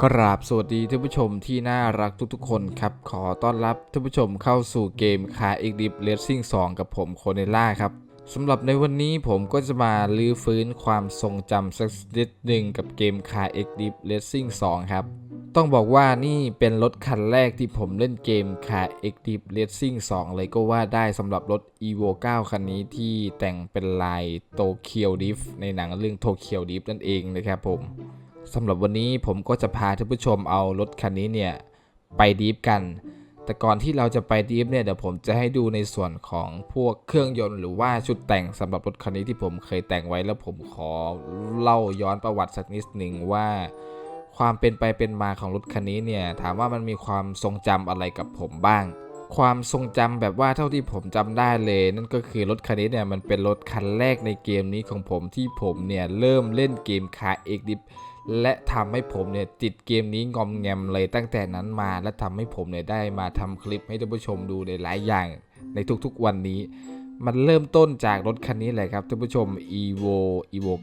กราบสวัสดีท่านผู้ชมที่น่ารักทุกๆคนครับ ขอต้อนรับท่านผู้ชมเข้าสู่เกม Car X Deep Racing 2กับผมโคเนล่าครับสำหรับในวันนี้ผมก็จะมาลื้อฟื้นความทรงจำสักนิดหนึ่งกับเกม Car X Deep Racing 2ครับ ต้องบอกว่านี่เป็นรถคันแรกที่ผมเล่นเกม Car X Deep Racing 2เลยก็ว่าได้สำหรับรถ Evo 9 คันนี้ที่แต่งเป็นลายโตเกียวดิฟในหนังเรื่องโตเกียวดิฟนั่นเองนะครับผม สำหรับวันนี้ผมก็จะพาท่านผู้ชมเอารถคันนี้เนี่ยไปดีฟกัน แต่ก่อนที่เราจะไปดีฟเนี่ยเดี๋ยวผมจะให้ดูในส่วนของพวกเครื่องยนต์หรือว่าชุดแต่งสำหรับรถคันนี้ที่ผมเคยแต่งไว้แล้วผมขอเล่าย้อนประวัติสักนิดหนึ่งว่า ความเป็นไปเป็นมาของรถคันนี้เนี่ยถามว่ามันมีความทรงจำอะไรกับผมบ้างความทรงจำแบบว่าเท่าที่ผมจำได้เลย นั่นก็คือรถคันนี้เนี่ยมันเป็นรถคันแรกในเกมนี้ของผมที่ผมเนี่ยเริ่มเล่นเกมคาเอ็กดิฟ และทำให้ผมเนี่ยติดเกมนี้งอมแงมเลยตั้งแต่นั้นมาและทำให้ผมเนี่ยได้มาทำคลิปให้ท่านผู้ชมดูในหลายอย่างในทุกๆวันนี้ มันเริ่มต้นจากรถคันนี้แหละครับท่านผู้ชม evo evo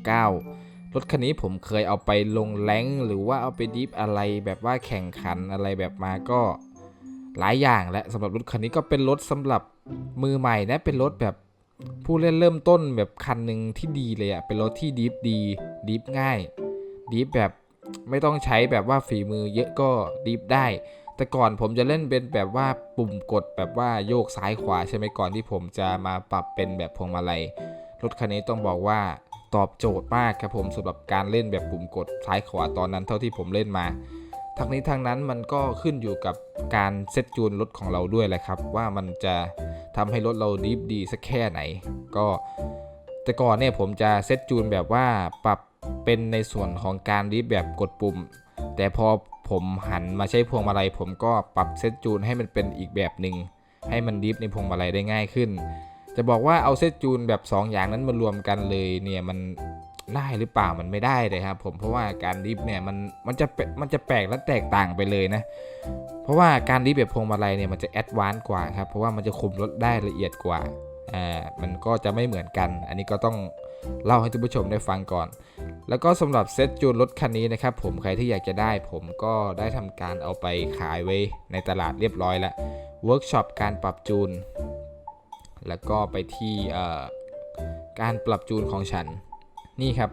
9 รถคันนี้ผมเคยเอาไปลงแรงหรือว่าเอาไปดิฟอะไรแบบว่าแข่งขันอะไรแบบมาก็หลายอย่างและสำหรับรถคันนี้ก็เป็นรถสำหรับมือใหม่นะเป็นรถแบบผู้เล่นเริ่มต้นแบบคันหนึ่งที่ดีเลยอะเป็นรถที่ดิฟดีดิฟง่าย ดิฟแบบไม่ต้องใช้แบบว่าฝีมือเยอะก็ดิฟได้ แต่ก่อนผมจะเล่นเป็นแบบว่าปุ่มกดแบบว่าโยกซ้ายขวาใช่ไหมก่อนที่ผมจะมาปรับเป็นแบบพวงมาลัยรถคันนี้ต้องบอกว่าตอบโจทย์มากครับผมสำหรับการเล่นแบบปุ่มกดซ้ายขวาตอนนั้นเท่าที่ผมเล่นมาทั้งนี้ทั้งนั้นมันก็ขึ้นอยู่กับการเซตจูนรถของเราด้วยแหละครับ ว่ามันจะทำให้รถเราดีฟดีสักแค่ไหน ก็แต่ก่อนเนี่ยผมจะเซตจูนแบบว่าปรับ เป็นในส่วนของการดีฟแบบกดปุ่ม แต่พอผมหันมาใช้พวงมาลัย ผมก็ปรับเซตจูนให้มันเป็นอีกแบบหนึ่งให้มันดีฟในพวงมาลัยได้ง่ายขึ้น จะบอกว่าเอาเซตจูนแบบ 2 อย่างนั้นมารวมกันเลยเนี่ยมันได้หรือเปล่ามันไม่ได้เลยครับผมเพราะว่าการดิฟเนี่ยมันมันจะมันจะแปลกและแตกต่างไปเลยนะ เพราะว่าการดิฟแบบพวงมาลัยเนี่ยมันจะแอดวานซ์กว่าครับเพราะว่ามันจะคุมรถได้ละเอียดกว่าอ่ามันก็จะไม่เหมือนกัน อันนี้ก็ต้อง เล่าให้ท่านผู้ชมได้ฟังก่อน แล้วก็สำหรับเซตจูนรถคันนี้นะครับผมใครที่อยากจะได้ ผมก็ได้ทำการเอาไปขายไว้ในตลาดเรียบร้อยแล้วเวิร์กช็อปการปรับจูน แล้วก็ไปที่การปรับจูนของฉันนี่ครับ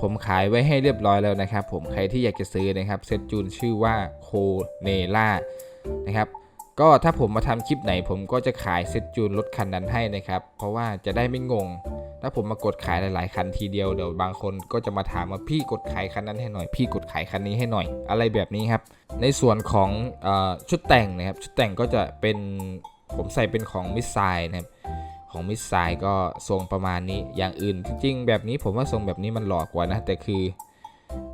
ผมขายไว้ให้เรียบร้อยแล้วนะครับ ผมใครที่อยากจะซื้อนะครับเซตจูนชื่อว่าโคเนล่านะครับก็ถ้าผมมาทำคลิปไหน ผมก็จะขายเซตจูนรถคันนั้นให้นะครับ เพราะว่าจะได้ไม่งง ถ้าผมมากดขายหลาย ๆ คันทีเดียวเดี๋ยวบางคนก็จะมาถามว่าพี่กดขายคันนั้นให้หน่อย พี่กดขายคันนี้ให้หน่อย อะไรแบบนี้ครับ ในส่วนของอชุดแต่งนะครับ ชุดแต่งก็จะเป็นผมใส่เป็นของมิสไซนะครับของมิสไซก็ทรงประมาณนี้ อย่างอื่นจริง ๆ แบบนี้ผมว่าทรงแบบนี้มันหล่อกว่านะ แต่คือ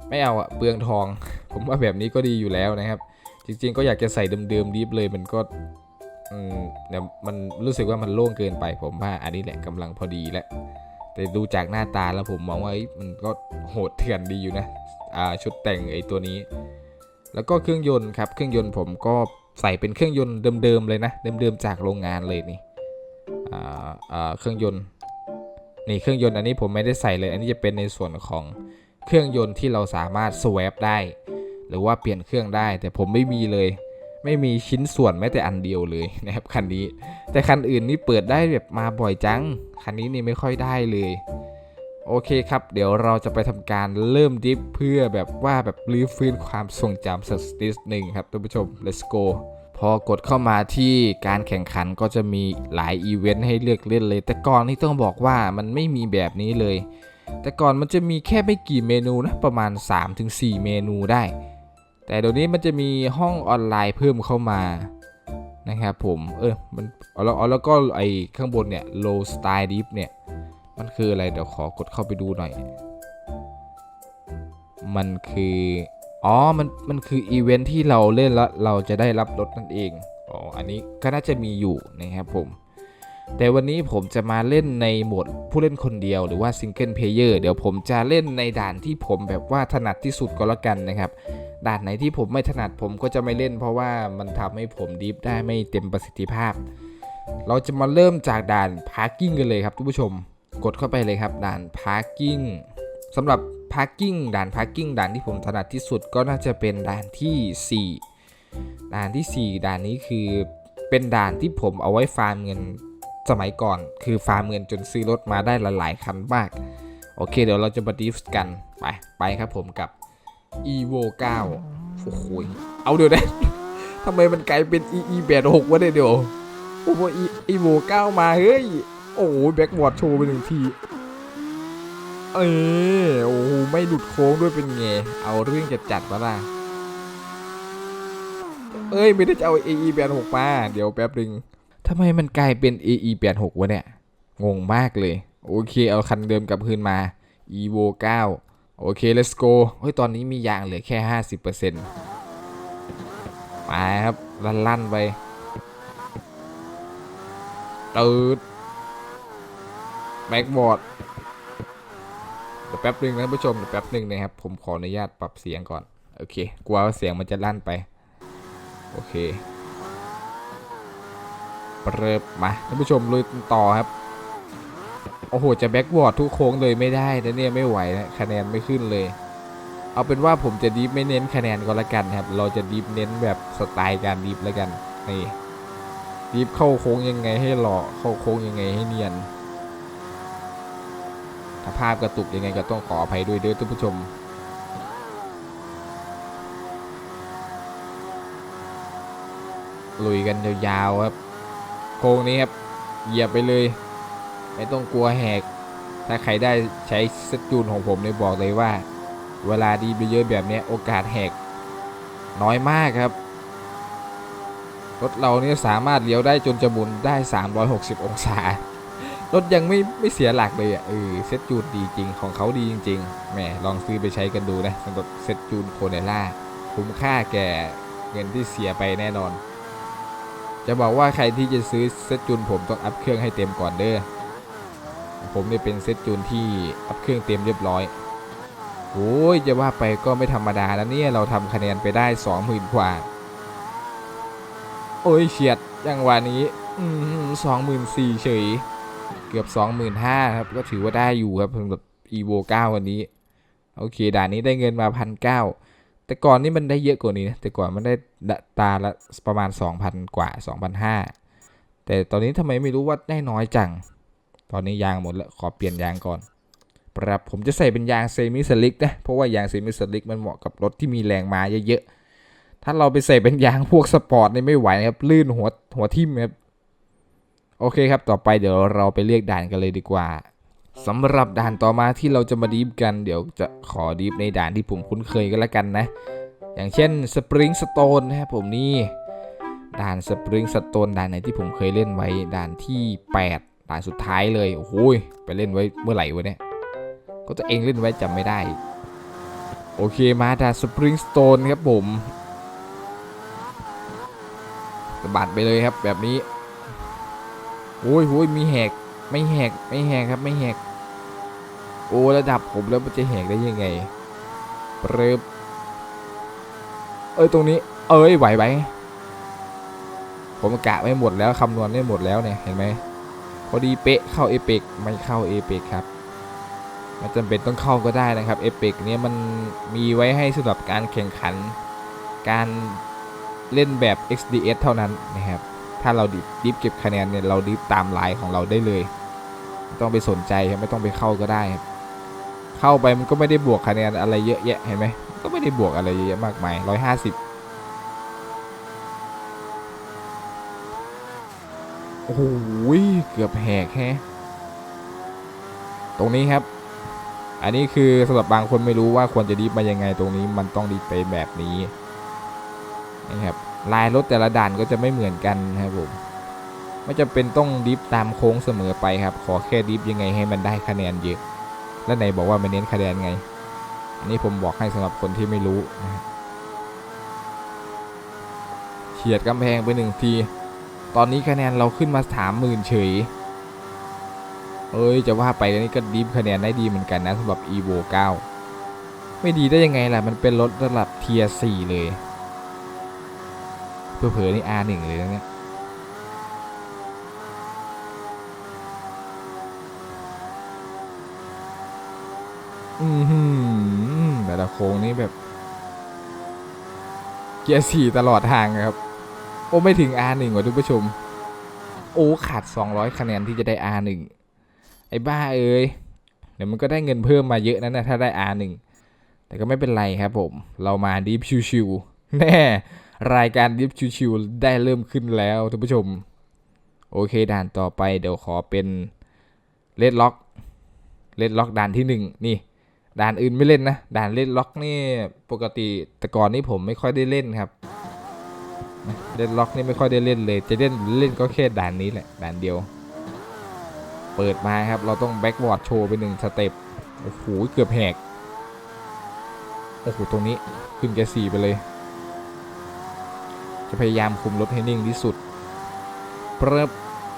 ไม่เอาอะเปลืองทอง ผมว่าแบบนี้ก็ดีอยู่แล้วนะครับ จริง ๆ ก็อยากจะใส่เดิมๆดีฟเลยมันก็ อืมเดี๋ยวมันรู้สึกว่ามันโล่งเกินไป ผมว่าอันนี้แหละกำลังพอดีแล้วแต่ดูจากหน้าตาแล้วผมมองว่ามันก็โหดเถื่อนดีอยู่นะอ่าชุดแต่งไอ้ตัวนี้ แล้วก็เครื่องยนต์ครับ เครื่องยนต์ผมก็ใส่เป็นเครื่องยนต์เดิมๆเลยนะ เดิมๆจากโรงงานเลยนี่อ่าอ่าเครื่องยนต์นี่เครื่องยนต์อันนี้ผมไม่ได้ใส่เลย อันนี้จะเป็นในส่วนของเครื่องยนต์ที่เราสามารถสว p ได้ หรือว่าเปลี่ยนเครื่องได้ แต่ผมไม่มีเลย ไม่มีชิ้นส่วนแม้แต่อันเดียวเลยนะครับคันนี้ แต่คันอื่นนี่เปิดได้แบบมาบ่อยจัง คันนี้นี่ไม่ค่อยได้เลย โอเคครับ เดี๋ยวเราจะไปทำการเริ่มดิฟเพื่อแบบว่าแบบรื้อฟื้นความทรงจำสักนิดหนึ่งครับท่านผู้ชม let's go พอกดเข้ามาที่การแข่งขันก็จะมีหลายอีเวนต์ให้เลือกเล่นเลย แต่ก่อนนี่ต้องบอกว่ามันไม่มีแบบนี้เลย แต่ก่อนมันจะมีแค่ไม่กี่เมนูนะประมาณ 3-4 เมนูได้ แต่เดี๋ยวนี้มันจะมีห้องออนไลน์เพิ่มเข้ามานะครับผม เออ มันอาแล้วเอแล้วก็ไอข้างบนเนี่ย low style deep เนี่ย มันคืออะไร เดี๋ยวขอกดเข้าไปดูหน่อย มันคือ อ๋อ มัน มันคืออีเวนท์ที่เราเล่นแล้วเราจะได้รับรถนั่นเอง อ๋อ อันนี้ก็น่าจะมีอยู่นะครับผม แต่วันนี้ผมจะมาเล่นในโหมดผู้เล่นคนเดียวหรือว่าซิงเกิลเพลเยอร์เดี๋ยวผมจะเล่นในด่านที่ผมแบบว่าถนัดที่สุดก็แล้วกันนะครับ ด่านไหนที่ผมไม่ถนัดผมก็จะไม่เล่น เพราะว่ามันทำให้ผมดิฟได้ไม่เต็มประสิทธิภาพ เราจะมาเริ่มจากด่านพาร์กิ้งกันเลยครับทุกผู้ชม กดเข้าไปเลยครับด่านพาร์กิ้งสำหรับ parking ด่าน parking ด่านที่ผมถนัดที่สุดก็น่าจะเป็นด่านทีสี่4 ด่านทีสี่ 4 ด่านนี้คือเป็นด่านที่ผมเอาไว้ฟาร์มเงิน สมัยก่อนคือฟาร์มเงินจนซื้อรถมาได้หลายๆคันมาก โอเค เดี๋ยวเราจะมาดีฟกัน ไป ไปครับผมกับ evo 9 โอ้โห เอาเดี๋ยวนะทำไมมันกลายเป็น EE 8 6วะเนี่ยเดี๋ยวโอ้โห evo 9 มา เฮ้ย โอ้โห แบ็กบอร์ดโชว์ไปหนึ่งที เออโอ้โห ไม่หลุดโค้งด้วยเป็นไง เอาเรื่องจัดจัดมาล่ะเอ้ย ไม่ได้จะเอา AE 8 6มา เดี๋ยวแป๊บนึง ทำไมมันกลายเป็น AE 8 6วะเนี่ย งงมากเลย โอเค เอาคันเดิมกลับคืนมา evo 9 โอเค let's go เฮ้ย ตอนนี้มียางเหลือแค่ 50%มาครับ ลั่นๆไปตืดแบ็กบอร์ดเดี๋ยวแป๊บหนึงนะท่านผู้ชมเดี๋ยวแป๊บหนึงนะครับ ผมขออนุญาตปรับเสียงก่อน โอเค กลัวว่าเสียงมันจะลั่นไป โอเค เริ่มาท่านผู้ชมลุยต่อครับ โอ้โห จะแบ็กวอร์ดทุกโค้งเลยไม่ได้นะเนี่ยไม่ไหวนะคะแนนไม่ขึ้นเลย เอาเป็นว่าผมจะดีฟไม่เน้นคะแนนก็แล้วกันครับ เราจะดีฟเน้นแบบสไตล์การดีฟแล้วกันนี่ดีฟเข้าโค้งยังไงให้หล่อเข้าโค้งยังไงให้เนียนถ้าภาพกระตุกยังไงก็ต้องขออภัยด้วยเด้อท่านผู้ชมลุยกันยาวๆครับ โค้งนี้ครับเหยียบไปเลย ไม่ต้องกลัวแหก ถ้าใครได้ใช้สจูนของผมเนี่ยบอกเลยว่า เวลาดีไปเยอะแบบเนี้ยโอกาสแหก น้อยมากครับรถเราเนี่ยสามารถเลี้ยวได้จนจะหมุนได้ 360 องศา รถยังไม่ไม่เสียหลักเลยอะเออเซ็ตจูนดีจริงของเขาดีจริงๆแหมลองซื้อไปใช้กันดูนะสำหรับเซ็ตจูนโคเนล่าคุ้มค่าแก่เงินที่เสียไปแน่นอน จะบอกว่าใครที่จะซื้อเซ็ตจูนผมต้องอัพเครื่องให้เต็มก่อนเด้อ ผมเนี่ยเป็นเซ็ตจูนที่อัพเครื่องเต็มเรียบร้อย โอ้ยจะว่าไปก็ไม่ธรรมดาแล้วเนี่ยเราทำคะแนนไปได้20,000กว่า โอ้ยเฉียดจังหวะนี้สองหมื่นสี่เฉย เกือบ25,000ครับ ก็ถือว่าได้อยู่ครับสำหรับ evo 9วันนี้ โอเค ด่านนี้ได้เงินมาพันเก้า แต่ก่อนนี่มันได้เยอะกว่านี้นะแต่ก่อนมันได้ตาละประมาณ 2,000 กว่า 2,500 แต่ตอนนี้ทำไมไม่รู้ว่าได้น้อยจัง ตอนนี้ยางหมดแล้วขอเปลี่ยนยางก่อนปรับผมจะใส่เป็นยางเซมิสลิกนะเพราะว่ายางเซมิสลิกมันเหมาะกับรถที่มีแรงม้าเยอะๆถ้าเราไปใส่เป็นยางพวกสปอร์ตนี่ไม่ไหวนะครับลื่นหัวหัวทิ่มครับโอเคครับต่อไปเดี๋ยวเราไปเรียกด่านกันเลยดีกว่า สำหรับด่านต่อมาที่เราจะมาดีฟกันเดี๋ยวจะขอดีฟในด่านที่ผมคุ้นเคยก็แล้วกันนะ อย่างเช่น Spring Stone นะครับผมนี่ด่าน Spring Stone ด่านไหนที่ผมเคยเล่นไว้ด่านที่ 8 ด่านสุดท้ายเลยโอ้โหยไปเล่นไว้เมื่อไหร่วะเนี่ยก็ตัวเองเล่นไว้จำไม่ได้ โอเคมาด่าน Spring Stone ครับผมสะบัดไปเลยครับแบบนี้โอ้ยโอ้ยมีแหก ไม่แหกไม่แหกครับไม่แหก โอ้ระดับผมแล้วมันจะแหกได้ยังไงเริ่มเอ้ยตรงนี้ เอ้ยไหวไหมผมกะไม่หมดแล้วคำนวณไม่หมดแล้วเนี่ยเห็นไหมพอดีเป๊ะเข้าเอเปกไม่เข้าเอเปกครับมันจำเป็นต้องเข้าก็ได้นะครับเอเปกเนี่ยมันมีไว้ให้สำหรับการแข่งขัน การเล่นแบบ XDS เท่านั้นนะครับถ้าเราดิฟเก็บคะแนนเนี่ยเราดิฟตามไลน์ของเราได้เลย ต้องไปสนใจครับไม่ต้องไปเข้าก็ได้ครับเข้าไปมันก็ไม่ได้บวกคะแนนอะไรเยอะแยะเห็นไหมก็ไม่ได้บวกอะไรเยอะแยะมากมายร้อยห้าสิบโอ้โหเกือบแหกแฮะตรงนี้ครับ อันนี้คือสำหรับบางคนไม่รู้ว่าควรจะดิฟมายังไงตรงนี้มันต้องดิฟไปแบบนี้นะครับลายรถแต่ละด่านก็จะไม่เหมือนกันนะครับผม ไม่จำเป็นต้องดิฟตามโค้งเสมอไปครับ ขอแค่ดิฟยังไงให้มันได้คะแนนเยอะ และไหนบอกว่าไม่เน้นคะแนนไง อันนี้ผมบอกให้สำหรับคนที่ไม่รู้นะเฉียดกำแพงไปหนึ่งที ตอนนี้คะแนนเราขึ้นมาสามหมื่นเฉย เอ้ยจะว่าไปนี่ก็ดิฟคะแนนได้ดีเหมือนกันนะสำหรับ evo 9 ไม่ดีได้ยังไงล่ะ มันเป็นรถระดับเทียร์4เลยเผื่อๆนี่ R1 เลยนะเนี่ย อือหือแต่ละโค้งนี่แบบ เกียร์สี่ตลอดทางครับ โอ้ไม่ถึง R1 ว่ะทุกผู้ชม โอ้ขาด 200 คะแนนที่จะได้ R1 ไอ้บ้าเอ้ยเดี๋ยวมันก็ได้เงินเพิ่มมาเยอะนั่นนะถ้าได้ R1 แต่ก็ไม่เป็นไรครับผม เรามาดิฟชิวๆแน่ รายการดิฟชิวๆได้เริ่มขึ้นแล้วท่านผู้ชม โอเคด่านต่อไปเดี๋ยวขอเป็นเลดล็อกเลดล็อกด่านที่หนึ่งนี่ ด่านอื่นไม่เล่นนะ ด่านเลดล็อกนี่ปกติแต่ก่อนนี่ผมไม่ค่อยได้เล่นครับ เลดล็อกนี่ไม่ค่อยได้เล่นเลย จะเล่นเล่นก็แค่ด่านนี้แหละ ด่านเดียว เปิดมาครับ เราต้องแบ็กบอร์ดโชว์ไปหนึ่งสเต็ป โอ้โห เกือบแหก โอ้โห ตรงนี้ขึ้นแกสี่ไปเลย จะพยายามคุมรถให้นิ่งที่สุดเปรบ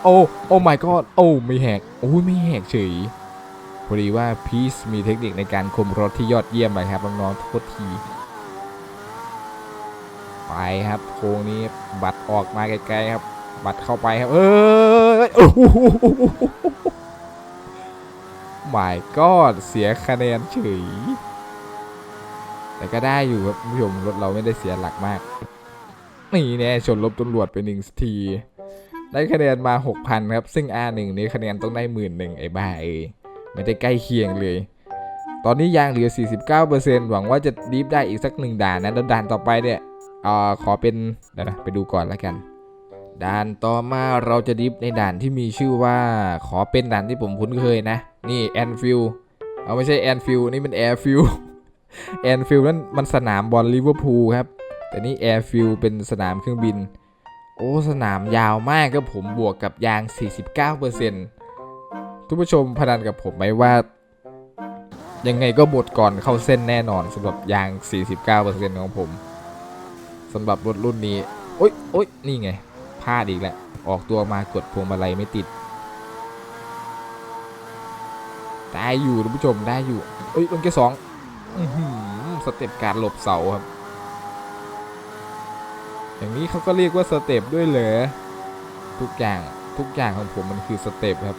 โอ้ โอ้ my god โอ้ ไม่แหก โอ้ยไม่แหกเฉย พอดีว่าพีซมีเทคนิคในการคุมรถที่ยอดเยี่ยมไปครับน้องๆโทษที ไปครับโค้งนี้บัตรออกมาไกลๆครับ บัตรเข้าไปครับ เอยโอ้โห my god เสียคะแนนเฉย แต่ก็ได้อยู่ครับผู้ชมรถเราไม่ได้เสียหลักมาก นี่แน่ชนลบตำรวจไปหนึ่งทีได้คะแนนมา 6,000 ครับ ซึ่ง R1 นี้คะแนนต้องได้หมื่นหนึ่งไอ้บ้าเอ้ ไม่ได้ใกล้เคียงเลย ตอนนี้ยางเหลือ 49%หวังว่าจะดีฟได้อีกสักหนึ่งด่านนะแล้วด่านต่อไปเนี่ยอ่อขอเป็นเดี๋ยวนะไปดูก่อนแล้วกัน ด่านต่อมาเราจะดิฟในด่านที่มีชื่อว่าขอเป็นด่านที่ผมคุ้นเคยนะ นี่แอนฟิลเอาไม่ใช่แอนฟิลนี่มันแอร์ฟิลแอนฟิลนั่นมันสนามบอลลิเวอร์พูลครับ แต่นี่แอร์ฟิลเป็นสนามเครื่องบิน โอ้ สนามยาวมากครับผมบวกกับยาง 49% ทุกผู้ชมพนันกับผมไหมว่า ยังไงก็บดก่อนเข้าเส้นแน่นอนสำหรับยาง 49%ของผมสำหรับรถรุ่นนี้โอ๊ยโอ๊ยนี่ไงพลาดอีกแล้วออกตัวมากดพวงมาลัยไม่ติดได้อยู่ท่านผู้ชมได้อยู่เอ้ยลงแค่สองอื้อหือสเต็ปการหลบเสาครับ อย่างนี้เขาก็เรียกว่าสเต็ปด้วยเหรอทุกอย่างทุกอย่างของผมมันคือสเต็ปครับ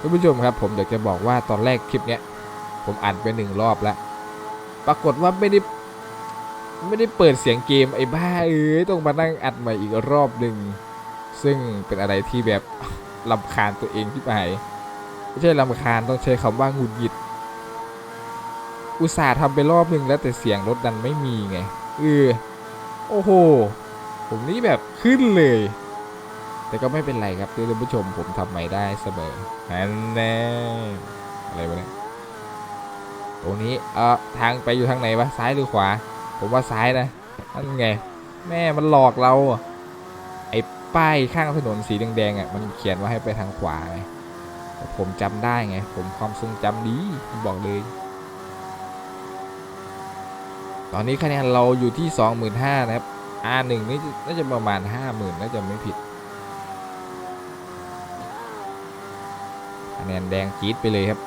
ท่านผู้ชมครับผมอยากจะบอกว่าตอนแรกคลิปเนี้ยผมอัดไปหนึ่งรอบแล้ว ปรากฏว่าไม่ได้ไม่ได้เปิดเสียงเกมไอ้บ้าเอ้ยต้องมานั่งอัดใหม่อีกรอบหนึ่งซึ่งเป็นอะไรที่แบบลำคาญตัวเองที่ไปไม่ใช่ลำคาญต้องใช้คำว่าหงุดหงิด อุตส่าห์ทำไปรอบหนึ่งแล้วแต่เสียงรถดันไม่มีไงเออโอ้โห ผมนี่แบบขึ้นเลย แต่ก็ไม่เป็นไรครับท่านผู้ชมผมทำใหม่ได้เสมอนั่นแน่อะไรวะเนี่ยตรงนี้เออทางไปอยู่ทางไหนวะซ้ายหรือขวา ผมว่าซ้ายนะนั่นไง แม่มันหลอกเรา ไอ้ป้ายข้างถนนสีแดงๆอะมันเขียนว่าให้ไปทางขวาไงแต่ผมจำได้ไง ผมความทรงจำดีบอกเลย ตอนนี้คะแนนเราอยู่ที่ 25,000นะครับ R1 นี่น่าจะประมาณ 50,000น่าจะไม่ผิด แนนแดงจี๊ดไปเลยครับ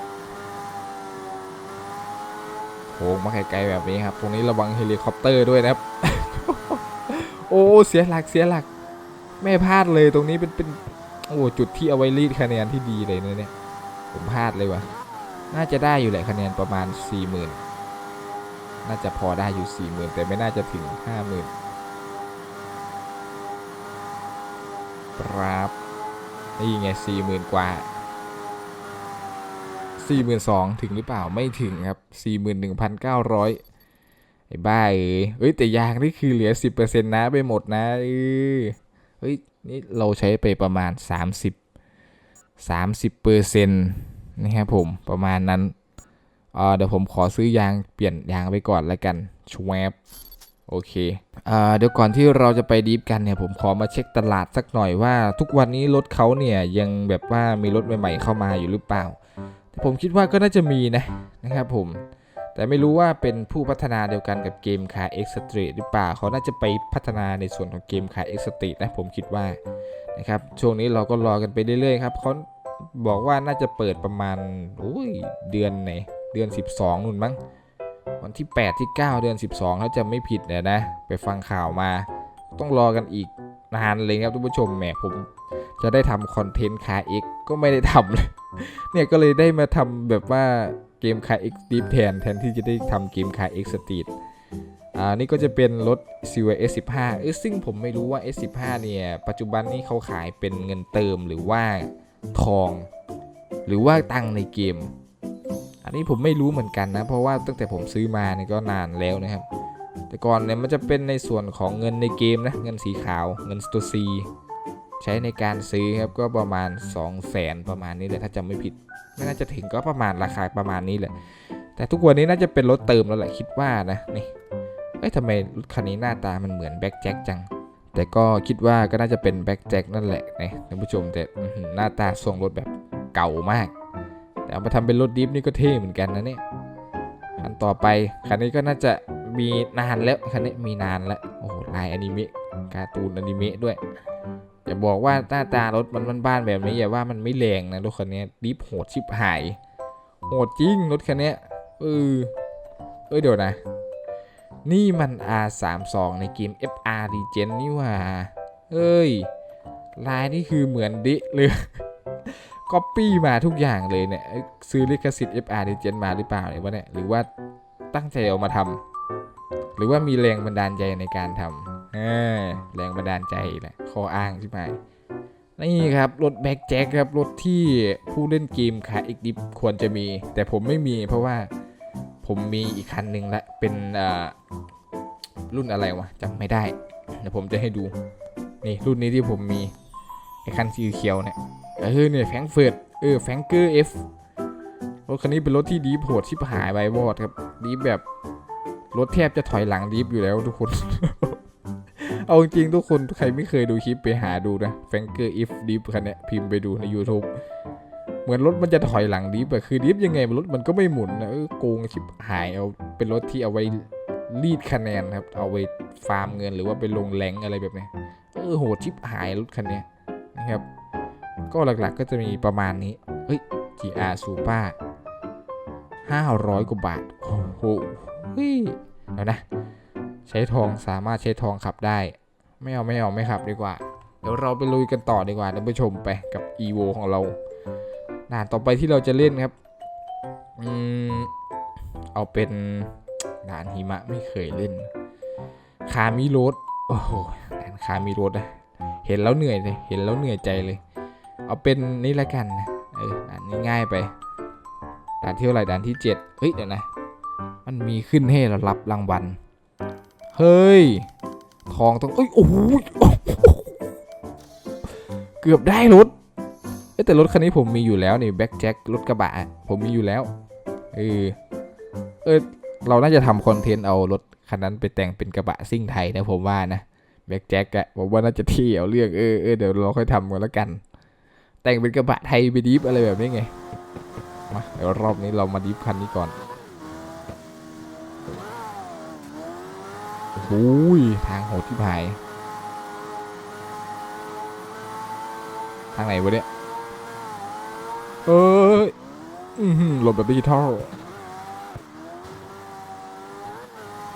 โค้งมาไกลๆแบบนี้ครับ ตรงนี้ระวังเฮลิคอปเตอร์ด้วยนะครับ โอ้ เสียหลักเสียหลัก ไม่พลาดเลยตรงนี้เป็นเป็นโอ้จุดที่เอาไว้รีดคะแนนที่ดีเลยเนี่ยผมพลาดเลยวะน่าจะได้อยู่แหละคะแนนประมาณ 40,000 น่าจะพอได้อยู่ 40,000 แต่ไม่น่าจะถึง 50,000 ครับ นี่ไง 40,000 กว่า 42,000 ถึงหรือเปล่าไม่ถึงครับ 41,900 ไอ้บ้าเอ้ยเอ้ยแต่ยางนี่คือเหลือ 10%นะไปหมดนะเออเฮ้ยนี่เราใช้ไปประมาณ 30 30เปอร์เซ็นต์นะครับผมประมาณนั้นเเดี๋ยวผมขอซื้อยางเปลี่ยนยางไปก่อนแล้วกันชวบโอเคเอเดี๋ยวก่อนที่เราจะไปดีฟกันเนี่ยผมขอมาเช็คตลาดสักหน่อยว่า ทุกวันนี้รถเขาเนี่ยยังแบบว่ามีรถใหม่ๆเข้ามาอยู่หรือเปล่า แต่ผมคิดว่าก็น่าจะมีนะนะครับผม แต่ไม่รู้ว่าเป็นผู้พัฒนาเดียวกันกับเกม Car X Street หรือเปล่าเขาน่าจะไปพัฒนาในส่วนของเกม Car X Street นะผมคิดว่านะครับช่วงนี้เราก็รอกันไปเรื่อยๆครับเขาบอกว่าน่าจะเปิดประมาณโอ้ยเดือนไหนเดือน 12นู่นมั้งวันที่ 8 ที่ 9 เดือน 12ถ้าจะไม่ผิดเนี่ยนะ ไปฟังข่าวมา ต้องรอกันอีกนานเลยครับทุกผู้ชมแหมผมจะได้ทำคอนเทนต์คาเอ็กก็ไม่ได้ทำเลย เนี่ยก็เลยได้มาทำแบบว่าเกมคา X Deep แทนแทนที่จะได้ทำเกมคา X Street อ่านี่ก็จะเป็นรถ c w S15 เอ้ยซึ่งผมไม่รู้ว่า S15 เนี่ย ปัจจุบันนี้เขาขายเป็นเงินเติมหรือว่าทอง หรือว่าตังค์ในเกม อันนี้ผมไม่รู้เหมือนกันนะ เพราะว่าตั้งแต่ผมซื้อมาเนี่ยก็นานแล้วนะครับ แต่ก่อนเนี่ยมันจะเป็นในส่วนของเงินในเกมนะ เงินสีขาว เงินตัว C ใช้ในการซื้อครับก็ประมาณ 2 0 0แสนประมาณนี้แหละถ้าจำไม่ผิด ไม่น่าจะถึงก็ประมาณราคาประมาณนี้แหละ แต่ทุกวันนี้น่าจะเป็นรถเติมแล้วแหละคิดว่านะนี่เอ้ยทำไมรถคันนี้หน้าตามันเหมือนแบ็คแจ็คจัง แต่ก็คิดว่าก็น่าจะเป็นแบ็คแจ็คนั่นแหละนะท่านผู้ชมแต่อื้อหือหน้าตาทรงรถแบบเก่ามาก แต่เอามาทำเป็นรถดิฟนี่ก็เท่เหมือนกันนะเนี่ยคันต่อไปคันนี้ก็น่าจะมีนานแล้วคันนี้มีนานแล้วโอ้โหลายอนิเมะการ์ตูนอนิเมะด้วย อย่าบอกว่าหน้าตารถมันบ้านๆแบบนี้อย่าว่ามันไม่แรงนะรถคันนี้ดิฟโหดชิบหายโหดจริงรถคันเนี้ยเออเอ้ยเดี๋ยวนะ นี่มัน R32 ในเกม FR Regen นี่หว่า เอ้ยลายนี่คือเหมือนดิเลยก๊อปปี้มาทุกอย่างเลยเนี่ยเอ้ยซื้อลิขสิทธิ์ FR Regen มาหรือเปล่าเนี่ยวะเนี่ยหรือว่าตั้งใจเอามาทำหรือว่ามีแรงบันดาลใจในการทำ เออแรงบันดาลใจแหละข้ออ้างใช่ไหมนี่ครับ รถแบ็กแจ็คครับ รถที่ผู้เล่นเกมขาอีกดิฟควรจะมี แต่ผมไม่มีเพราะว่าผมมีอีกคันหนึ่งละ เป็นอ่ารุ่นอะไรวะจำไม่ได้ เดี๋ยวผมจะให้ดู นี่รุ่นนี้ที่ผมมี ไอ้คันสีเขียวเนี่ย เออเนี่ยแฟงเฟิร์ตเออแฟงเกอร์เอฟรถคันนี้เป็นรถที่ดีโหดชิบหายไปวอดครับดีแบบรถแทบจะถอยหลังดีฟอยู่แล้วทุกคน เอาจริงๆทุกคนใครไม่เคยดูคลิปไปหาดูนะ f ฟ n เกอร์ if deep คันนี้พิมพ์ไปดูใน YouTube เหมือนรถมันจะถอยหลังดิฟอะคือดิฟยังไงรถมันก็ไม่หมุนนะเออโกงชิบหายเอาเป็นรถที่เอาไว้รีดคะแนนครับ เอาไว้ฟาร์มเงินหรือว่าไปลงแรงอะไรแบบนี้เออโหดชิบหายรถคันนี้นะครับ ก็หลักๆก็จะมีประมาณนี้เฮ้ย GR Super 500 กว่าบาท โอ้โหเฮ้ยเดี๋ยวนะ ใช้ทองสามารถใช้ทองขับได้ ไม่เอาไม่เอาไม่ขับดีกว่า เดี๋ยวเราไปลุยกันต่อดีกว่าท่านผู้ชมไปกับ EVO ของเราด่านต่อไปที่เราจะเล่นครับอืมเอาเป็นด่านหิมะไม่เคยเล่น คามิโรดโอ้โหด่านคามิโรดอะเห็นแล้วเหนื่อยเลยเห็นแล้วเหนื่อยใจเลย เอาเป็นนี่ละกันนะเออด่านนี้ง่ายไปด่านที่เท่าไหร่ด่านที่เจ็ดเฮ้ยเดี๋ยวนะ มันมีขึ้นให้เรารับรางวัล เฮ้ยทองต้องเอ้ยโอ้โหเกือบได้รถแต่รถคันนี้ผมมีอยู่แล้วนี่แบ็คแจ็ครถกระบะผมมีอยู่แล้วเออเออเราน่าจะทำคอนเทนต์เอารถคันนั้นไปแต่งเป็นกระบะซิ่งไทยนะผมว่านะแบ็คแจ็คอะผมว่าน่าจะเที่เอาเรื่องเออเออเดี๋ยวเราค่อยทำกันแล้วกัน แต่งเป็นกระบะไทยไปดิฟอะไรแบบนี้ไงมาเดี๋ยวรอบนี้เรามาดิฟคันนี้ก่อน โอ้ยทางโหดที่พาย ทางไหนวะเนี่ย เอ้ยอื้อหือหลบแบบดิจิทัล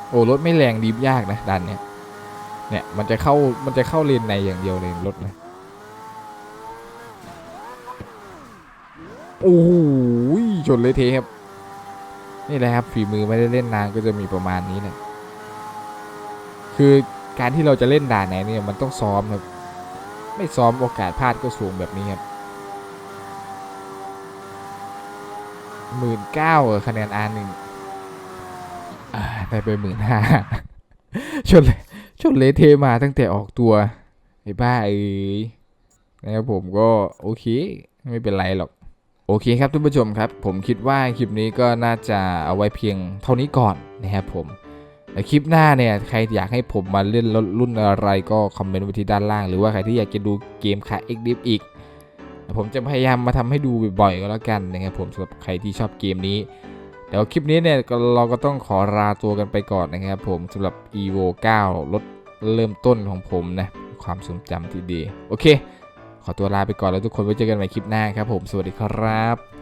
โอ้รถไม่แรงดีฟยากนะดันเนี่ย เนี่ยมันจะเข้ามันจะเข้าเลนในอย่างเดียวเลยรถนะโอ้โหชนเลยเทครับ นี่แหละครับฝีมือไม่ได้เล่นนานก็จะมีประมาณนี้แหละ คือการที่เราจะเล่นด่านไหนเนี่ยมันต้องซ้อมครับ ไม่ซ้อมโอกาสพลาดก็สูงแบบนี้ครับหมื่นเก้าคะแนน R หนึ่งได้ไปหมื่นห้าชนเลชนเลเทมาตั้งแต่ออกตัวไอ้บ้าเอ้ยนะครับผมก็โอเค ไม่เป็นไรหรอก โอเคครับทุกผู้ชมครับ ผมคิดว่าคลิปนี้ก็น่าจะเอาไว้เพียงเท่านี้ก่อนนะครับผม แต่คลิปหน้าเนี่ยใครอยากให้ผมมาเล่นรถรุ่นอะไรก็คอมเมนต์ไว้ที่ด้านล่าง หรือว่าใครที่อยากจะดูเกมคาเอ็กดิฟอีก ผมจะพยายามมาทำให้ดูบ่อยๆก็แล้วกันนะครับผมสำหรับใครที่ชอบเกมนี้เดี๋ยวคลิปนี้เนี่ยเราก็ต้องขอลาตัวกันไปก่อนนะครับผมสำหรับ evo 9รถเริ่มต้นของผมนะความทรงจำที่ดี โอเค ขอตัวลาไปก่อนแล้วทุกคนไว้เจอกันใหม่คลิปหน้าครับผมสวัสดีครับ